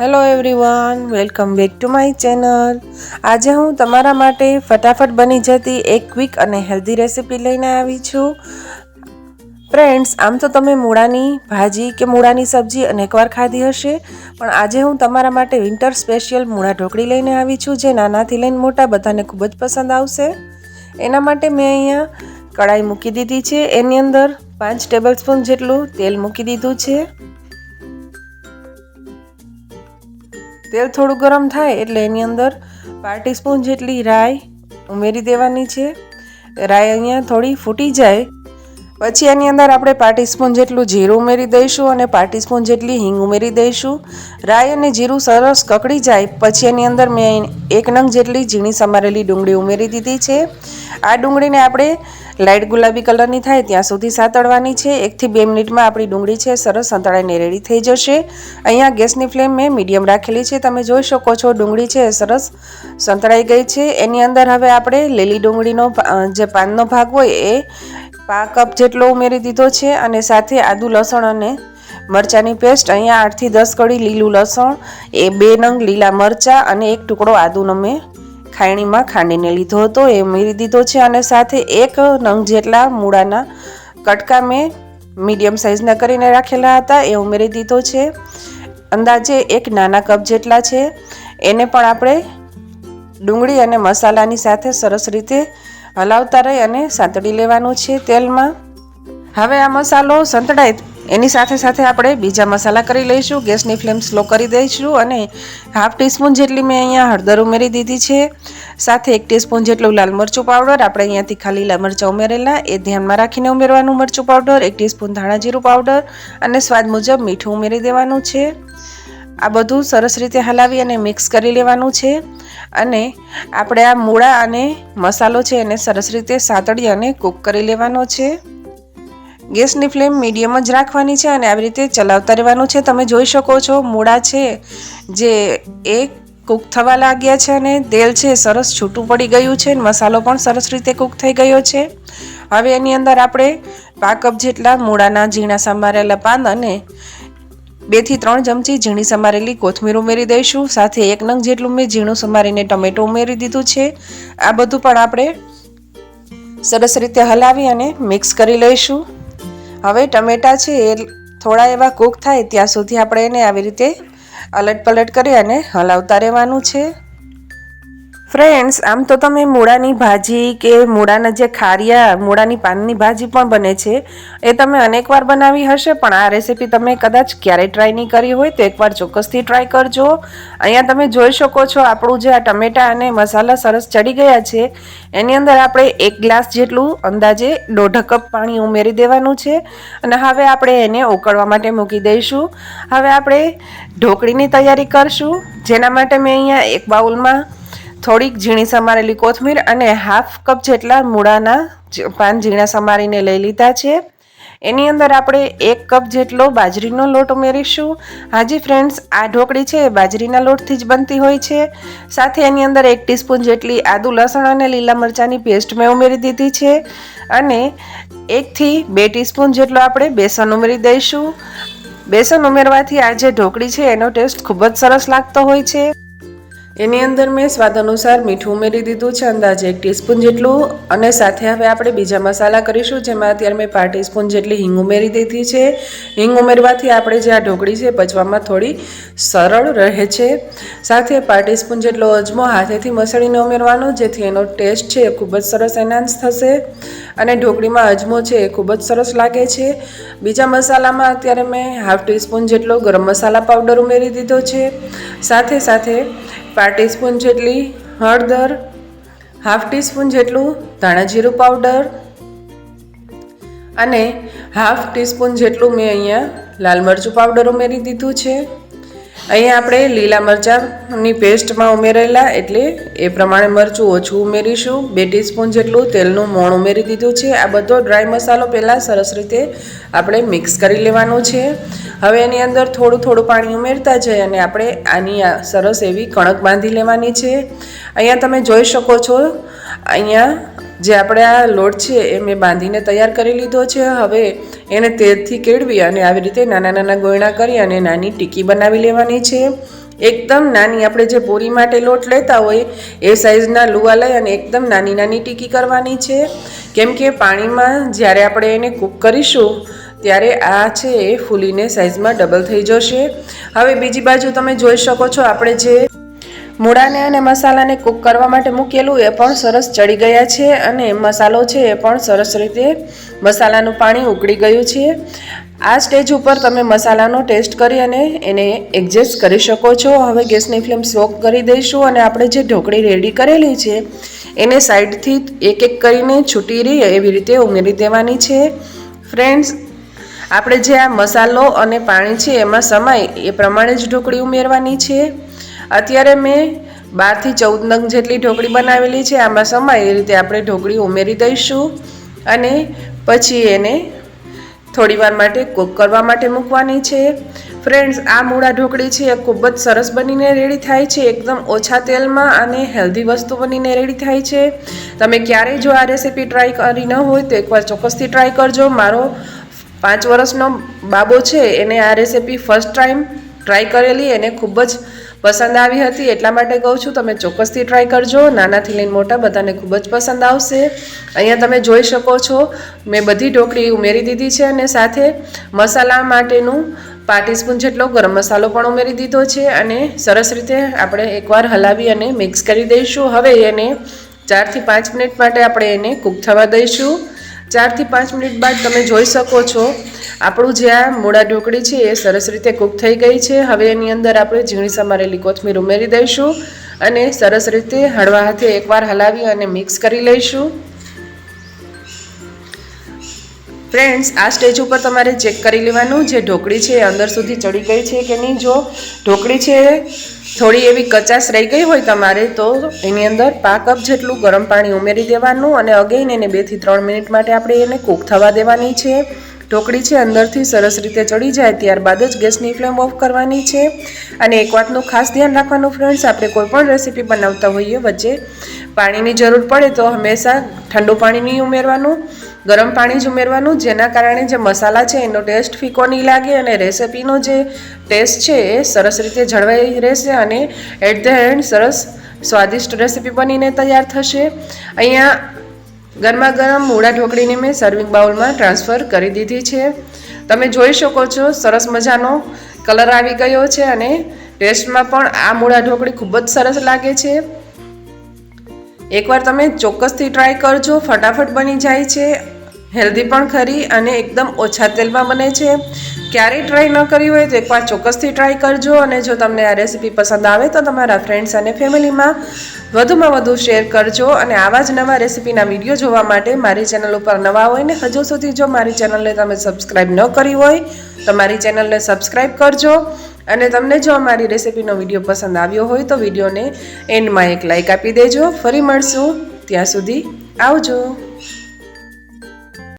Hello everyone welcome back to my channel આજે હું તમારા માટે ફટાફટ બની જતી એક ક્વિક અને હેલ્ધી રેસિપી લઈને આવી છું. ફ્રેન્ડ્સ આમ તો તમે મૂળાની ભાજી કે મૂળાની સબ્જી અનેકવાર ખાધી હશે, પણ આજે હું તમારા માટે વિન્ટર સ્પેશિયલ મૂળા ઢોકળી લઈને આવી છું, જે નાનાથી લઈને મોટા બધાને ખૂબ જ પસંદ આવશે. એના માટે મેં અહીંયા કડાઈ મૂકી દીધી છે. એની અંદર પાંચ ટેબલ સ્પૂન જેટલું તેલ મૂકી દીધું છે. તેલ થોડું ગરમ થાય એટલે એની અંદર પાર્ટી સ્પૂન જેટલી રાઈ ઉમેરી દેવાની છે. રાઈ અહીંયા થોડી ફૂટી જાય પછી એની અંદર આપણે પાર્ટી સ્પૂન જેટલું જીરું ઉમેરી દઈશું અને પાર્ટી સ્પૂન જેટલી હિંગ ઉમેરી દઈશું. રાઈ અને જીરું સરસ કકડી જાય, પછી એની અંદર મેં એક નંગ જેટલી ઝીણી સમારેલી ડુંગળી ઉમેરી દીધી છે. આ ડુંગળીને આપણે લાઇટ ગુલાબી કલરની થાય ત્યાં સુધી સાતળવાની છે. એકથી બે મિનિટમાં આપણી ડુંગળી છે સરસ સંતળાઈને રેડી થઈ જશે. અહીંયા ગેસની ફ્લેમ મેં મીડિયમ રાખેલી છે. તમે જોઈ શકો છો ડુંગળી છે સરસ સંતળાઈ ગઈ છે. એની અંદર હવે આપણે લીલી ડુંગળીનો જે પાનનો ભાગ હોય એ પા કપ જેટલો ઉમેરી દીધો છે અને સાથે આદુ લસણ અને મરચાંની પેસ્ટ, અહીંયા આઠથી દસ કડી લીલું લસણ, એ બે નંગ લીલા મરચાં અને એક ટુકડો આદુનો મેં ખાયણીમાં ખાંડીને લીધો હતો, એ ઉમેરી દીધો છે અને સાથે એક નંગ જેટલા મૂળાના કટકા મેં મીડિયમ સાઇઝના કરીને રાખેલા હતા, એ ઉમેરી દીધો છે. અંદાજે એક નાના કપ જેટલા છે. એને પણ આપણે ડુંગળી અને મસાલાની સાથે સરસ રીતે હલાવતા રહી અને સાંતળી લેવાનું છે તેલમાં. હવે આ મસાલો સંતળાય. એની સાથે સાથે આપણે બીજા મસાલા કરી લઈશું. ગેસની ફ્લેમ સ્લો કરી દઈશું અને હાફ ટીસ્પૂન જેટલી મેં અહીંયા હળદર ઉમેરી દીધી છે. સાથે એક ટીસ્પૂન જેટલું લાલ મરચું પાવડર. આપણે અહીંયાથી ખાલી લીલા મરચાં ઉમેરેલા. એ ધ્યાનમાં રાખીને ઉમેરવાનું મરચું પાવડર. એક ટીસ્પૂન ધાણા જીરું પાવડર અને સ્વાદ મુજબ મીઠું ઉમેરી દેવાનું છે. આ બધું સરસ રીતે હલાવી અને મિક્સ કરી લેવાનું છે. અને આપણે આ મૂળા અને મસાલો છે એને સરસ રીતે સાતળી અને કૂક કરી લેવાનો છે. ગેસની ફ્લેમ મીડિયમ જ રાખવાની છે અને આવી રીતે ચલાવતા રહેવાનું છે. તમે જોઈ શકો છો મૂળા છે જે એક કૂક થવા લાગ્યા છે અને તેલ છે સરસ છૂટું પડી ગયું છે મસાલો પણ સરસ રીતે કૂક થઈ ગયો છે. હવે એની અંદર આપણે પા કપ જેટલા મૂળાના ઝીણા સંભારેલા પાન અને બેથી ત્રણ ચમચી ઝીણી સમારેલી કોથમીર ઉમેરી દઈશું. સાથે એક નંગ જેટલું મેં ઝીણું સમારીને ટમેટો ઉમેરી દીધું છે. આ બધું પણ આપણે સરસ રીતે હલાવી અને મિક્સ કરી લઈશું. હવે ટમેટા છે એ થોડા એવા કૂક થાય ત્યાં સુધી આપણે એને આવી રીતે અલટ પલટ કરી અને હલાવતા રહેવાનું છે. ફ્રેન્ડ્સ આમ તો તમે મૂળાની ભાજી કે મૂળાના જે ખારિયા, મૂળાની પાનની ભાજી પણ બને છે, એ તમે અનેકવાર બનાવી હશે, પણ આ રેસીપી તમે કદાચ ક્યારેય ટ્રાય નહીં કરી હોય, તો એકવાર ચોક્કસથી ટ્રાય કરજો. અહીંયા તમે જોઈ શકો છો, આપણું જે આ ટમેટા અને મસાલા સરસ ચડી ગયા છે, એની અંદર આપણે એક ગ્લાસ જેટલું અંદાજે દોઢ કપ પાણી ઉમેરી દેવાનું છે, અને હવે આપણે એને ઉકળવા માટે મૂકી દઈશું. હવે આપણે ઢોકળીની તૈયારી કરશું, જેના માટે મેં અહીંયા એક બાઉલમાં થોડીક ઝીણી સમારેલી કોથમીર અને હાફ કપ જેટલા મૂળાના પાન ઝીણા સમારીને લઈ લીધા છે. એની અંદર આપણે એક કપ જેટલો બાજરીનો લોટ ઉમેરીશું. હાજી ફ્રેન્ડ્સ, આ ઢોકળી છે એ બાજરીના લોટથી જ બનતી હોય છે. સાથે એની અંદર એક ટીસ્પૂન જેટલી આદુ લસણ અને લીલા મરચાંની પેસ્ટ મેં ઉમેરી દીધી છે. અને એકથી બે ટીસ્પૂન જેટલો આપણે બેસન ઉમેરી દઈશું. બેસન ઉમેરવાથી આ જે ઢોકળી છે એનો ટેસ્ટ ખૂબ જ સરસ લાગતો હોય છે. એની અંદર મેં સ્વાદ અનુસાર મીઠું ઉમેરી દીધું છે, અંદાજે એક ટીસ્પૂન જેટલું. અને સાથે હવે આપણે બીજા મસાલા કરીશું, જેમાં અત્યારે મેં પાંચ ટીસ્પૂન જેટલી હિંગ ઉમેરી દીધી છે. હિંગ ઉમેરવાથી આપણે જે આ ઢોકળી છે પચવામાં થોડી સરળ રહે છે. સાથે પાંચ ટીસ્પૂન જેટલો અજમો હાથેથી મસળીને ઉમેરવાનો, જેથી એનો ટેસ્ટ છે એ ખૂબ જ સરસ એનાન્સ થશે. અને ઢોકળીમાં અજમો છે એ ખૂબ જ સરસ લાગે છે. બીજા મસાલામાં અત્યારે મેં હાફ ટીસ્પૂન જેટલો ગરમ મસાલા પાવડર ઉમેરી દીધો છે. સાથે સાથે પાંચ ટીસ્પૂન જેટલી હળદર, હાફ ટીસ્પૂન જેટલું ધાણા જીરું પાવડર અને હાફ ટીસ્પૂન જેટલું મેં અહીંયા લાલ મરચું પાવડર ઉમેરી દીધું છે. અહીંયા આપણે લીલા મરચાંની પેસ્ટમાં ઉમેરેલા, એટલે એ પ્રમાણે મરચું ઓછું ઉમેરીશું. બે ટીસ્પૂન જેટલું તેલનું મોણ ઉમેરી દીધું છે. આ બધો ડ્રાય મસાલો પહેલાં સરસ રીતે આપણે મિક્સ કરી લેવાનું છે. હવે એની અંદર થોડું થોડું પાણી ઉમેરતા જઈએ અને આપણે આની સરસ એવી કણક બાંધી લેવાની છે. અહીંયા તમે જોઈ શકો છો, અહીંયા જે આપણે આ લોટ છે એ મેં બાંધીને તૈયાર કરી લીધો છે. હવે એને તેલથી કેળવી અને આવી રીતે નાના નાના ગોયણા કરી અને નાની ટીકી બનાવી લેવાની છે. એકદમ નાની આપણે જે પૂરી માટે લોટ લેતા હોય એ સાઈઝના લુવા લઈ અને એકદમ નાની નાની ટીકી કરવાની છે. કેમ કે પાણીમાં જ્યારે આપણે એને કૂક કરીશું ત્યારે આ છે એ ફૂલીને સાઈઝમાં ડબલ થઈ જશે. હવે બીજી બાજુ તમે જોઈ શકો છો આપણે જે મૂળાને અને મસાલાને કૂક કરવા માટે મૂકેલું એ પણ સરસ ચડી ગયા છે અને મસાલો છે એ પણ સરસ રીતે મસાલાનું પાણી ઉકળી ગયું છે. આ સ્ટેજ ઉપર તમે મસાલાનો ટેસ્ટ કરી અને એને એડજસ્ટ કરી શકો છો. હવે ગેસની ફ્લેમ સ્લો કરી દઈશું અને આપણે જે ઢોકળી રેડી કરેલી છે, એને સાઈડથી એક એક કરીને છૂટી રહી એવી રીતે ઉમેરી દેવાની છે. ફ્રેન્ડ્સ, આપણે જે આ મસાલો અને પાણી છે એમાં સમાય એ પ્રમાણે જ ઢોકળી ઉમેરવાની છે. અત્યારે મેં બારથી ચૌદ નંગ જેટલી ઢોકળી બનાવેલી છે. આમાં સમાય એ રીતે આપણે ઢોકળી ઉમેરી દઈશું અને પછી એને થોડીવાર માટે કૂક કરવા માટે મૂકવાની છે. ફ્રેન્ડ્સ આ મૂળા ઢોકળી છે, એ ખૂબ જ સરસ બનીને રેડી થાય છે. એકદમ ઓછા તેલમાં અને હેલ્ધી વસ્તુ બનીને રેડી થાય છે. તમે ક્યારેય જો આ રેસીપી ટ્રાય કરી ન હોય તો એકવાર ચોક્કસથી ટ્રાય કરજો. મારો પાંચ વર્ષનો બાબો છે, એને આ રેસીપી ફર્સ્ટ ટાઈમ ટ્રાય કરેલી. એને ખૂબ જ પસંદ આવી હતી એટલા માટે કહું છું, તમે ચોક્કસથી ટ્રાય કરજો. નાનાથી લઈને મોટા બધાને ખૂબ જ પસંદ આવશે. અહીંયા તમે જોઈ શકો છો, મેં બધી ઢોકળી ઉમેરી દીધી છે અને સાથે મસાલા માટેનું પાર્ટી સ્પૂન જેટલો ગરમ મસાલો પણ ઉમેરી દીધો છે અને સરસ રીતે આપણે એકવાર હલાવી અને મિક્સ કરી દઈશું. હવે એને ચારથી પાંચ મિનિટ માટે આપણે એને કૂક થવા દઈશું. ચારથી પાંચ મિનિટ બાદ તમે જોઈ શકો છો આપણું જે આ મૂળા ઢોકળી છે એ સરસ રીતે કૂક થઈ ગઈ છે. હવે એની અંદર આપણે ઝીણી સમારેલી કોથમીર ઉમેરી દઈશું અને સરસ રીતે હળવા હાથે એકવાર હલાવી અને મિક્સ કરી લઈશું. ફ્રેન્ડ્સ, આ સ્ટેજ ઉપર તમારે ચેક કરી લેવાનું જે ઢોકળી છે એ અંદર સુધી ચડી ગઈ છે કે નહીં. જો ઢોકળી છે થોડી એવી કચાશ રહી ગઈ હોય તમારે તો એની અંદર પા કપ જેટલું ગરમ પાણી ઉમેરી દેવાનું અને અગેન એને બેથી ત્રણ મિનિટ માટે આપણે એને કૂક થવા દેવાની છે. ઢોકળી છે, અંદરથી સરસ રીતે ચડી જાય, ત્યારબાદ જ ગેસની ફ્લેમ ઓફ કરવાની છે. અને એક વાતનું ખાસ ધ્યાન રાખવાનું ફ્રેન્ડ્સ, આપણે કોઈ પણ રેસીપી બનાવતા હોઈએ વચ્ચે પાણીની જરૂર પડે તો હંમેશા ઠંડુ પાણી નહીં ઉમેરવાનું, ગરમ પાણી જ ઉમેરવાનું, જેના કારણે જે મસાલા છે, એનો ટેસ્ટ ફીકો નહીં લાગે અને રેસિપીનો જે ટેસ્ટ છે, એ સરસ રીતે જળવાઈ રહેશે અને એટ ધ એન્ડ સરસ સ્વાદિષ્ટ રેસીપી બનીને તૈયાર થશે. અહીંયા ગરમા ગરમ મૂળા ઢોકળીને મેં સર્વિંગ બાઉલમાં ટ્રાન્સફર કરી દીધી છે. તમે જોઈ શકો છો, સરસ મજાનો કલર આવી ગયો છે અને ટેસ્ટમાં પણ આ મૂળા ઢોકળી ખૂબ જ સરસ લાગે છે. એકવાર તમે ચોક્કસથી ટ્રાય કરજો, ફટાફટ બની જાય છે. હેલ્ધી પણ ખરી અને એકદમ ઓછા તેલમાં બને છે. ક્યારેય ટ્રાય ન કરી હોય તો એકવાર ચોક્કસથી ટ્રાય કરજો અને જો તમને આ રેસીપી પસંદ આવે તો તમારા ફ્રેન્ડ્સ અને ફેમિલીમાં વધુમાં વધુ શેર કરજો અને આવા જ નવા રેસીપીના વીડિયો જોવા માટે મારી ચેનલ ઉપર નવા હોય ને હજુ સુધી જો મારી ચેનલને તમે સબસ્ક્રાઈબ ન કરી હોય તો મારી ચેનલને સબસ્ક્રાઈબ કરજો અને તમને જો અમારી રેસીપીનો વીડિયો પસંદ આવ્યો હોય તો વિડીયોને એન્ડમાં એક લાઇક આપી દેજો. ફરી મળશું. ત્યાં સુધી આવજો.